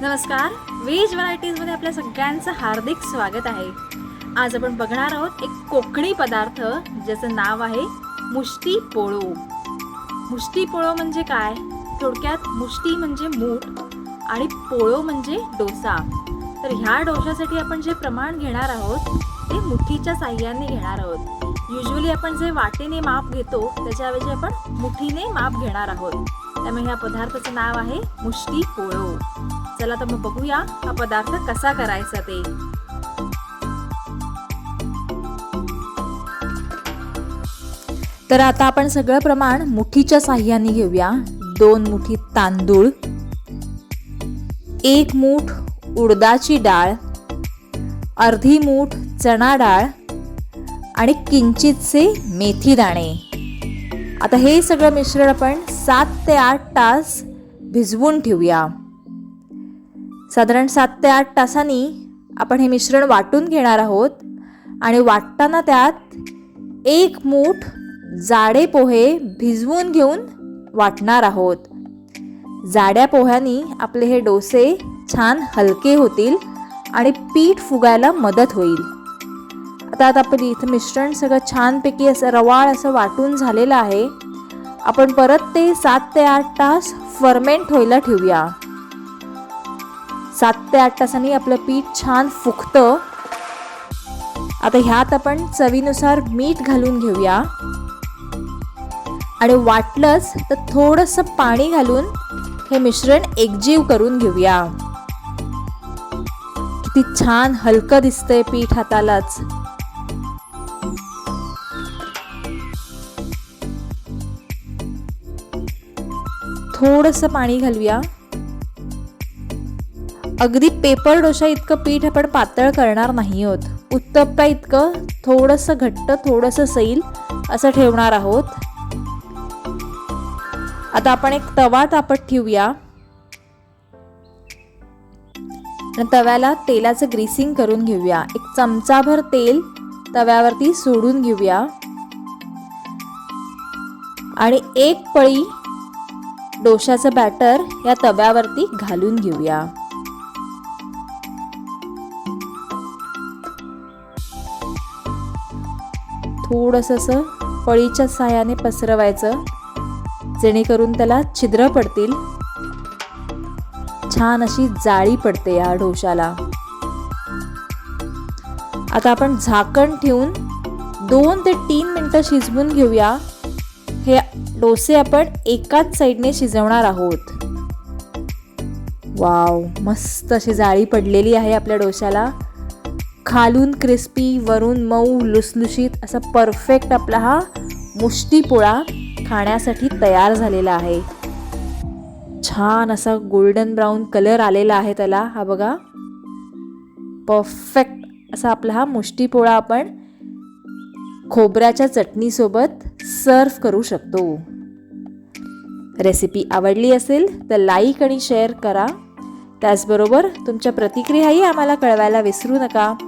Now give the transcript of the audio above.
नमस्कार. व्हेज व्हरायटीजमध्ये आपल्या सगळ्यांचं हार्दिक स्वागत आहे. आज आपण बघणार आहोत एक कोकणी पदार्थ ज्याचं नाव आहे मुष्टी पोळो. मुष्टी पोळो म्हणजे काय? थोडक्यात मुष्टी म्हणजे मूठ आणि पोळो म्हणजे डोसा. तर ह्या डोशासाठी आपण जे प्रमाण घेणार आहोत ते मुठीच्या साह्याने घेणार आहोत. युजली आपण जे वाटेने माप घेतो त्याच्याऐवजी आपण मुठीने माप घेणार आहोत. त्यामुळे ह्या पदार्थाचं नाव आहे मुष्टी पोळो. चला तर मग बघूया हा पदार्थ कसा करायचा ते. तर आता आपण सगळं प्रमाण मुठीच्या साह्याने घेऊया. दोन मुठी तांदूळ एक मूठ उडदाची डाळ अर्धी मूठ चणा डाळ आणि किंचितसे मेथी दाणे. आता हे सगळं मिश्रण आपण सात ते आठ तास भिजवून ठेवूया. साधारण सात ते आठ तासांनी आपण हे मिश्रण वाटून घेणार आहोत. आणि वाटताना त्यात एक मूठ जाडे पोहे भिजवून घेऊन वाटणार आहोत. जाड्या पोह्यांनी आपले हे डोसे छान हलके होतील आणि पीठ फुगायला मदत होईल. आता आपण इथं मिश्रण सगळं छानपैकी असं रवाळ असं वाटून झालेलं आहे. आपण परत ते सात ते आठ तास फर्मेंट व्हायला ठेवूया. सात ते आठ तासांनी आपलं पीठ छान फुगतं. आता ह्यात आपण चवीनुसार मीठ घालून घेऊया. आणि वाटलंच तर थोडंसं पाणी घालून हे मिश्रण एकजीव करून घेऊया. किती छान हलकं दिसतंय पीठ हातालाच. थोडंसं पाणी घालूया. अगदी पेपर डोसा इतकं पीठ आपण पातळ करणार नाही आहोत. उत्तप्पा इतकं थोडंसं घट्ट थोडंसं सैल असं ठेवणार आहोत. आता आपण एक तवा तापत ठेवूया. तव्याला तेलाचं ग्रीसिंग करून घेऊया. एक चमचाभर तेल तव्यावरती सोडून घेऊया. आणि एक पळी डोशाचं बॅटर या तव्यावरती घालून घेऊया. थोडंसं असं पळीच्या सहाय्याने पसरवायचं. जेणेकरून त्याला छिद्र पडतील. छान अशी जाळी पडते या डोशाला आता आपण झाकण ठेवून दोन ते तीन मिनटं शिजवून घेऊया. हे डोसे आपण एकाच साईडने शिजवणार आहोत. वाव मस्त अशी जाळी पडलेली आहे आपल्या डोशाला. खालून क्रिस्पी वरून मऊ लुसलुशीत असा परफेक्ट आपला हा मुष्टीपोळा खाण्यासाठी तयार झालेला आहे. छान असा गोल्डन ब्राऊन कलर आलेला आहे त्याला. हा बघा. परफेक्ट असा आपला हा मुष्टीपोळा आपण खोबऱ्याच्या चटणीसोबत सर्व करू शकतो. रेसिपी आवडली असेल तर लाईक आणि शेअर करा. त्याचबरोबर तुमच्या प्रतिक्रियाही आम्हाला कळवायला विसरू नका.